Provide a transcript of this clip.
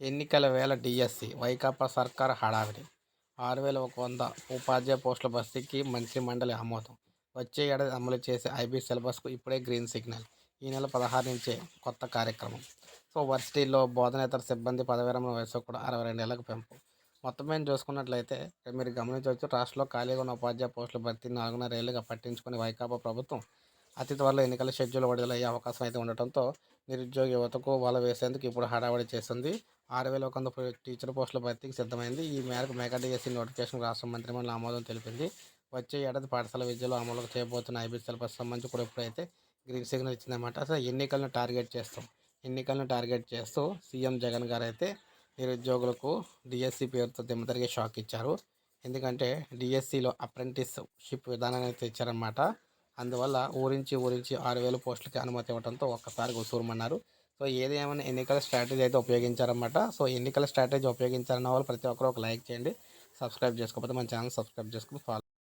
ఎన్నికల వేళ డిఎస్సి వైకాపా సర్కార్ హడావిడి. ఆరు వేల ఒక వంద ఉపాధ్యాయ పోస్టుల భర్తీకి మంత్రి మండలి ఆమోదం. వచ్చే ఏడాది అమలు చేసే ఐబీ సిలబస్కు ఇప్పుడే గ్రీన్ సిగ్నల్. ఈ నెల పదహారు నుంచే కొత్త కార్యక్రమం. సో వర్సిటీల్లో బోధనేతర సిబ్బంది పదవిరమణ వయసు కూడా అరవై రెండు నెలలకు పెంపు. మొత్తం మీద చూసుకున్నట్లయితే మీరు గమనించవచ్చు రాష్ట్రంలో ఖాళీగా ఉన్న ఉపాధ్యాయ పోస్టుల భర్తీ నాలుగున్నర ఏళ్ళుగా పట్టించుకుని వైకాపా ప్రభుత్వం అతి త్వరలో ఎన్నికల షెడ్యూల్ విడుదలయ్యే అవకాశం అయితే ఉండటంతో నిరుద్యోగ యువతకు వల వేసేందుకు ఇప్పుడు హడావడి చేసింది ఆరు వేల ఒక వంద టీచర్ పోస్టుల భర్తీకి సిద్ధమైంది. ఈ మేరకు మెగా డిఎస్సీ నోటిఫికేషన్ రాష్ట్ర మంత్రిమండలి ఆమోదం తెలిపింది. వచ్చే ఏడాది పాఠశాల విద్యలో అమలు చేయబోతున్న ఐబీ సిలబస్ సంబంధించి కూడా ఇప్పుడైతే గ్రీన్ సిగ్నల్ ఇచ్చిందన్నమాట. అసలు ఎన్నికలను టార్గెట్ చేస్తాం. ఎన్నికలను టార్గెట్ చేస్తూ సీఎం జగన్ గారు అయితే నిరుద్యోగులకు డిఎస్సి పేరుతో దిమ్మతరిగే షాక్ ఇచ్చారు. ఎందుకంటే డిఎస్సిలో అప్రెంటిస్షిప్ విధానాన్ని అయితే ఇచ్చారన్నమాట అందువల్ల ఊరించి ఊరించి ఆరు వేల పోస్టులకి అనుమతి ఇవ్వడంతో ఒక్కసారి ఉసూరమన్నారు సో ఏది ఏమైనా ఎన్నికల స్ట్రాటజీ అయితే ఉపయోగించారన్నమాట. సో ఎన్నికల స్ట్రాటజీ ఉపయోగించారన్న వాళ్ళు ప్రతి ఒక్కరు ఒక లైక్ చేయండి సబ్స్క్రైబ్ చేసుకోకపోతే మన ఛానల్ సబ్స్క్రైబ్ చేసుకుని ఫాలో